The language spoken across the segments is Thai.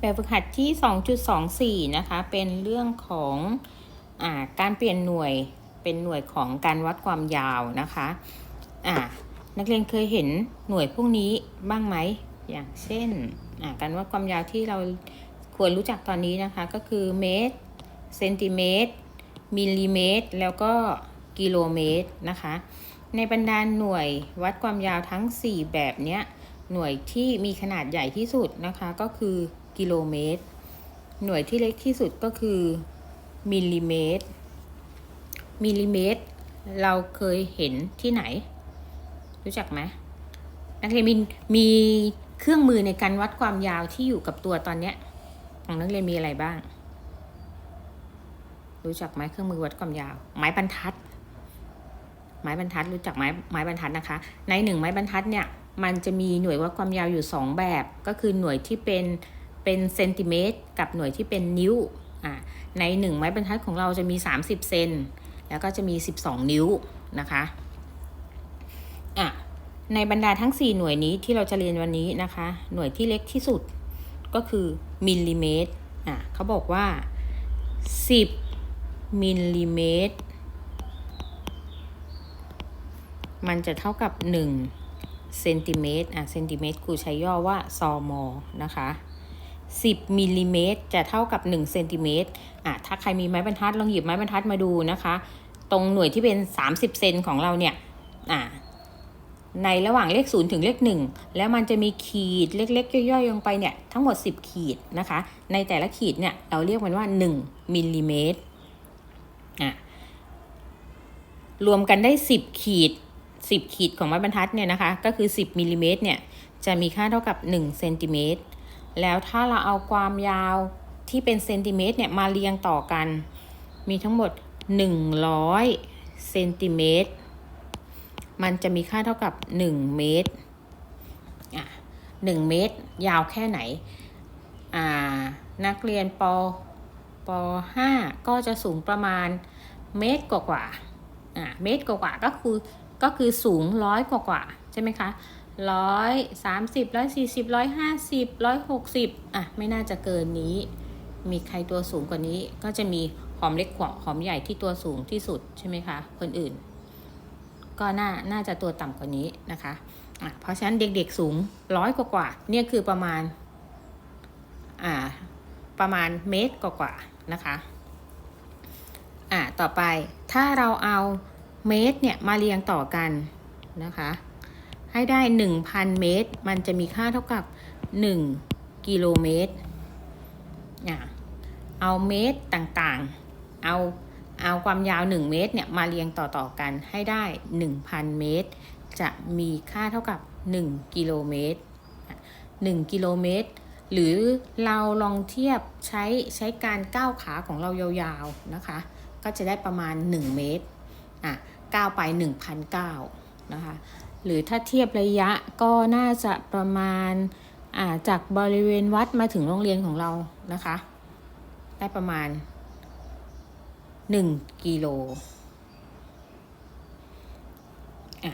แบบฝึกหัดที่ 2.24 นะคะ เป็นเรื่องของอการเปลี่ยนหน่วยเป็นหน่วยของการวัดความยาวนะคะอ่านักเรียนเคยเห็นหน่วยพวกนี้บ้างไหม อย่างเช่นการวัดความยาวที่เราควรรู้จักตอนนี้นะคะ ก็คือเมตรเซนติเมตรมิลลิเมตร แล้วก็กิโลเมตรนะคะ ในบรรดาหน่วยวัดความยาวทั้ง 4 แบบเนี้ยหน่วยที่มีขนาดใหญ่ที่สุดนะคะก็คือ กิโลเมตร หน่วยที่เล็กที่สุดก็คือ มิลลิเมตร มิลลิเมตร เราเคยเห็นที่ไหน รู้จักไหมนักเรียนมีมีเครื่องมือในการวัดความยาวที่อยู่กับตัวตอนเนี้ยของนักเรียนมีอะไรบ้าง รู้จักไหมเครื่องมือวัดความยาว ไม้บรรทัด ไม้บรรทัดรู้จักไม้ไม้บรรทัดนะคะ ในหนึ่งไม้บรรทัดเนี่ยมันจะมีหน่วยวัดความยาวอยู่ 2 แบบ ก็คือหน่วยที่เป็น เป็นเซนติเมตรกับหน่วยที่เป็นนิ้วอ่าในหนึ่งไม้บรรทัดของเราจะมี 30 เซนแล้วก็จะมี 12 นิ้วนะคะอะในบรรดาทั้ง 4 หน่วยนี้ที่เราจะเรียนวันนี้นะคะ หน่วยที่เล็กที่สุดก็คือมิลลิเมตรอะเขาบอกว่า 10 มิลลิเมตร มันจะเท่ากับ 1 เซนติเมตรอะเซนติเมตรครูใช้ย่อว่าซอมอนะคะ 10มิลลิเมตรจะเท่ากับ1เซนติเมตรอะถ้าใครมีไม้บรรทัดลองหยิบไม้บรรทัดมาดูนะคะ ตรงหน่วยที่เป็น 30 เซนของเราเนี่ยอะในระหว่างเลข 0 ถึงเลข 1 แล้วมันจะมีขีดเล็กๆ ย่อยๆ ลงไปเนี่ย ทั้งหมด 10 ขีดนะคะ ในแต่ละขีดเนี่ย เราเรียกมันว่า 1มิลลิเมตรอะรวมกันได้ 10 ขีด 10 ขีดของไม้บรรทัดเนี่ยนะคะ ก็คือ 10มิลลิเมตรเนี่ย จะมีค่าเท่ากับ1เซนติเมตร แล้วถ้าเราเอาความยาวที่เป็นเซนติเมตรเนี่ยมาเรียงต่อกัน มีทั้งหมด 100เซนติเมตร มันจะมีค่าเท่ากับ 1 เมตรอะ1เมตร ยาวแค่ไหนอ่านักเรียนปป5ก็จะสูงประมาณเมตรกว่าๆอ่าเมตรกว่าๆก็คือก็คือสูงร้อยกว่าๆใช่ไหมคะ ร้อยสามสิบร้อยสี่สิบร้อยห้าสิบร้อยหกสิบอะ ไม่น่าจะเกินนี้ มีใครตัวสูงกว่านี้ ก็จะมีหอมเล็กกว่าหอมใหญ่ที่ตัวสูงที่สุดใช่ไหมคะ คนอื่น ก็น่าน่าจะตัวต่ำกว่านี้นะคะอะเพราะฉะนั้นเด็กๆสูงร้อยกว่าๆเนี่ยคือประมาณอ่าประมาณเมตรกว่าๆนะคะอ่าต่อไปถ้าเราเอาเมตรเนี่ยมาเรียงต่อกันนะคะ ให้ได้ 1,000 เมตร มันจะมีค่าเท่ากับ 1 กิโลเมตรอะเอาเมตรต่างๆ เอาเอาความยาว 1 เมตรเนี่ยมาเรียงต่อๆกันให้ได้ 1,000 เมตร จะมีค่าเท่ากับ 1 กิโลเมตร 1 กิโลเมตร หรือเราลองเทียบใช้ใช้การก้าวขาของเรายาวๆนะคะ ก็จะได้ประมาณ 1 เมตรอะก้าวไป 1,009นะคะ หรือถ้าเทียบระยะก็น่าจะประมาณาจากบริเวณวัดมาถึงโรงเรียนของเรานะคะ ได้ประมาณ 1 กิโลอะ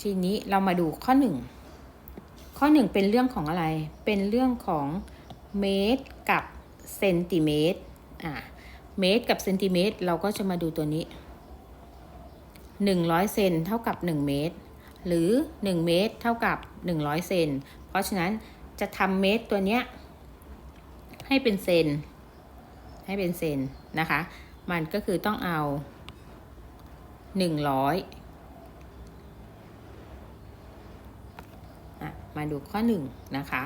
ทีนี้เรามาดูข้อ 1 ข้อ 1 เป็นเรื่องของอะไร เป็นเรื่องของเมตรกับเซนติเมตรอะเมตรกับเซนติเมตร เราก็จะมาดูตัวนี้ 100 เซนเท่ากับ 1 เมตร หรือ 1 เมตรเท่ากับ 100 เซน เพราะฉะนั้นจะทำเมตรตัวเนี้ยให้เป็นเซน ให้เป็นเซนนะคะ มันก็คือต้องเอา 100อะมาดูข้อ 1 นะคะ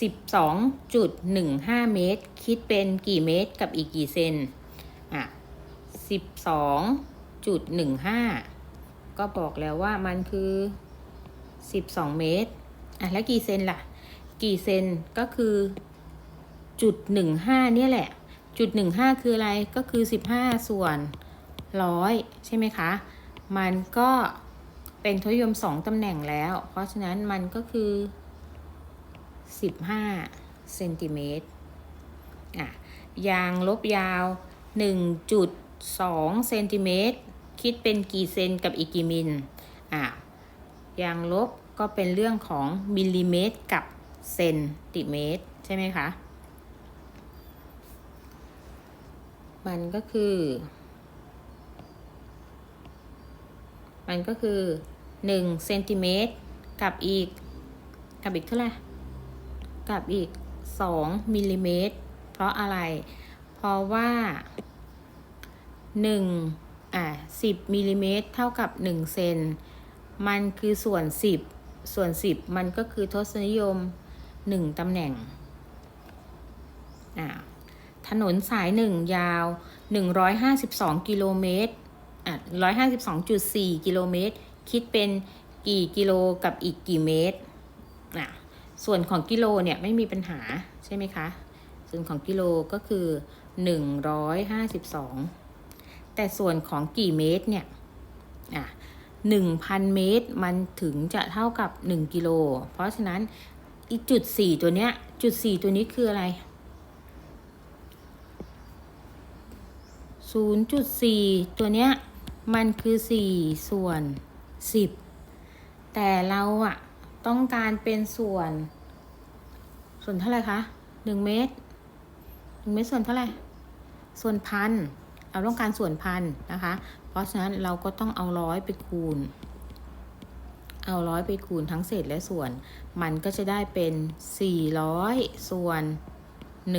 12.15 เมตร คิดเป็นกี่เมตรกับอีกกี่เซนอะ12 จุดหนึ่งห้าก็บอกแล้วว่ามันคือสิบสองเมตร อะ แล้วกี่เซนล่ะ กี่เซนก็คือจุดหนึ่งห้าเนี่ยแหละ จุดหนึ่งห้าคืออะไรก็คือสิบห้าส่วนร้อยใช่ไหมคะ มันก็เป็นทศนิยมสองตำแหน่งแล้ว เพราะฉะนั้นมันก็คือสิบห้าเซนติเมตร อะ ยางลบยาวหนึ่งจุดสองเซนติเมตร คิดเป็นกี่เซนกับอีกกี่มิลอะยางลบก็เป็นเรื่องของมิลลิเมตรกับเซนติเมตร ใช่ไหมคะ มันก็คือ มันก็คือหนึ่งเซนติเมตรกับอีก กับอีกเท่าไหร่ กับอีกสองมิลลิเมตร เพราะอะไร เพราะว่าหนึ่ง อะสิบมิลลิเมตรเท่ากับหนึ่งเซนมันคือส่วนสิบส่วนสิบมันก็คือทศนิยมหนึ่งตำแหน่งอะถนนสายหนึ่งยาว152กิโลเมตรอะ152.4กิโลเมตร คิดเป็นกี่กิโลกับอีกกี่เมตรอะส่วนของกิโลเนี่ยไม่มีปัญหาใช่ไหมคะ ส่วนของกิโลก็คือ152 แต่ส่วนของกี่เมตรเนี่ยอะ1,000เมตรมันถึงจะเท่ากับ 1 กิโล เพราะฉะนั้นอีจุด 4 ตัวเนี้ย จุด 4 ตัวนี้คืออะไร 0.4 ตัวเนี้ย มันคือ 4 ส่วน 10 แต่เราอะต้องการเป็นส่วน ส่วนเท่าไหร่คะ 1 เมตร 1 เมตรส่วนเท่าไหร่ ส่วนพัน เราต้องการส่วนพันนะคะ เพราะฉะนั้นเราก็ต้องเอาร้อยไปคูณ เอาร้อยไปคูณทั้งเศษและส่วน มันก็จะได้เป็น 400 ส่วน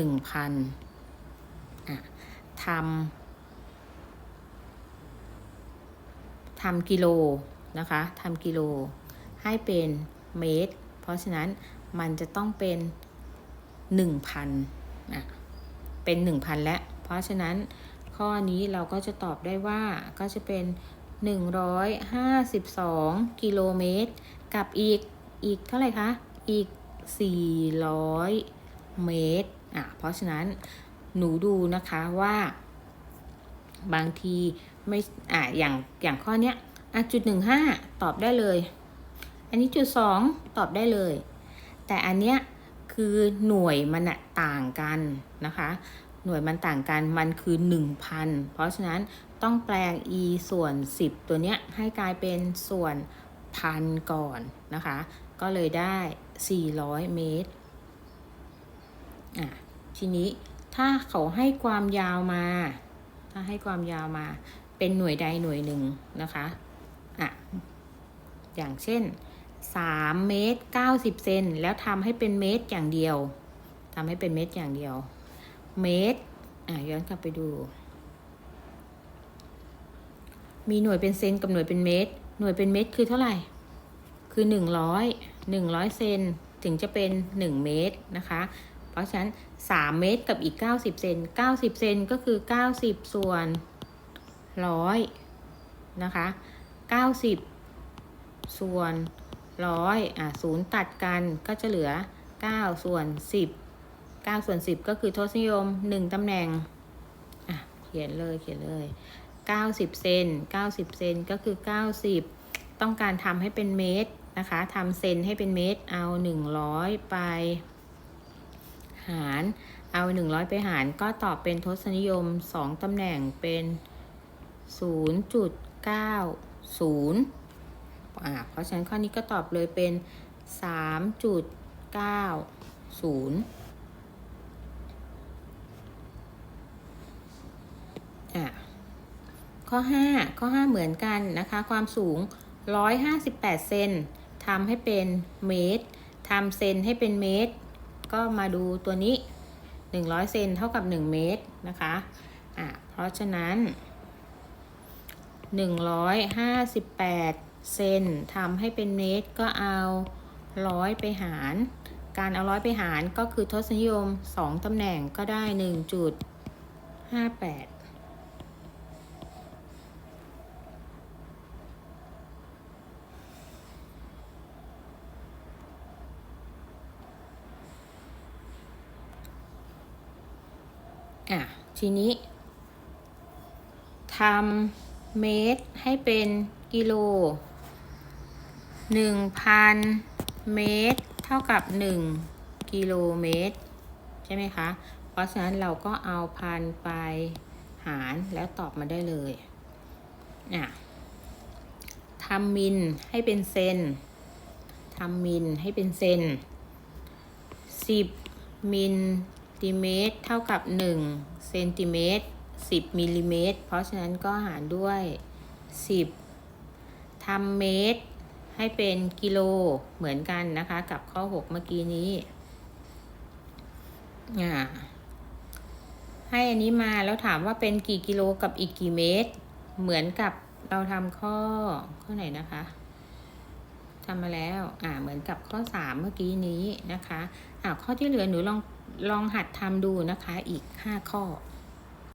1,000อะทำทำกิโลนะคะทำกิโลให้เป็นเมตร เพราะฉะนั้นมันจะต้องเป็น 1,000อะเป็น 1,000 และเพราะฉะนั้น ข้อนี้เราก็จะตอบได้ว่าก็จะเป็น 152 กิโลเมตร กับอีกอีกเท่าไหร่คะ อีก 400 เมตรอะเพราะฉะนั้นหนูดูนะคะว่า บางทีไม่อะอย่างอย่างข้อเนี้ยอะจุดหนึ่งห้าตอบได้เลย อันนี้จุดสองตอบได้เลย แต่อันเนี้ยคือหน่วยมันอะต่างกันนะคะ หน่วยมันต่างกันมันคือ 1,000 เพราะฉะนั้นต้องแปลง e ส่วน 10 ตัวเนี้ยให้กลายเป็นส่วนพันก่อนนะคะ ก็เลยได้ 400 เมตรอะทีนี้ถ้าเขาให้ความยาวมา ถ้าให้ความยาวมา เป็นหน่วยใดหน่วยหนึ่งนะคะอะอย่างเช่น 3 เมตร 90 เซนแล้วทำให้เป็นเมตรอย่างเดียวทำให้เป็นเมตรอย่างเดียว เมตร อะย้อนกลับไปดู มีหน่วยเป็นเซนกับหน่วยเป็นเมตร หน่วยเป็นเมตรคือเท่าไหร่ คือ100 100เซนถึงจะเป็น1เมตรนะคะ เพราะฉะนั้น3เมตรกับอีก90เซน90เซนก็คือ90ส่วน100นะคะ90ส่วน100อะศูนย์ตัดกันก็จะเหลือ9ส่วน10 9ส่วน 10 ก็คือทศนิยม 1 ตำแหน่ง อะ เขียนเลยเขียนเลย 90 เซน 90 เซนก็คือ 90 ต้องการทำให้เป็นเมตรนะคะทำเซนให้เป็นเมตร เอา 100 ไป หาร เอา 100 ไปหารก็ตอบเป็นทศนิยม 2 ตำแหน่งเป็น 0.90อ่าเพราะฉะนั้นข้อนี้ก็ตอบเลยเป็น 3.90อะ ข้อ 5 ข้อ 5 เหมือนกันนะคะ ความสูง 158 เซนทำให้เป็นเมตรทำเซนให้เป็นเมตร ก็มาดูตัวนี้ 100 เซนเท่ากับ 1 เมตรนะคะอะเพราะฉะนั้น 158 เซนทำให้เป็นเมตรก็เอาร้อยไปหาร การเอาร้อยไปหารก็คือทศนิยม 2ตำแหน่งก็ได้ 1.58 อะ ทีนี้ทำเมตรให้เป็นกิโล 1,000 เมตร เท่ากับ 1 กิโลเมตร ใช่ไหมคะ เพราะฉะนั้นเราก็เอาพันไปหารแล้วตอบมาได้เลยอะทำมิลให้เป็นเซนทำมิลให้เป็นเซนสิบมิล ลิเมตรเท่ากับหนึ่งเซนติเมตรสิบมิลลิเมตรเพราะฉะนั้นก็หารด้วยสิบทำเมตร ให้เป็นกิโลเหมือนกันนะคะ กับข้อ 6 เมื่อกี้นี้อ่าให้อันนี้มาแล้วถามว่าเป็นกี่กิโลกับอีกกี่เมตร เหมือนกับเราทำข้อข้อไหนนะคะทำมาแล้ว อ่า เหมือนกับข้อ 3 เมื่อกี้นี้นะคะ อ่าข้อที่เหลือหนูลอง ลองหัดทำดูนะคะอีก 5 ข้อ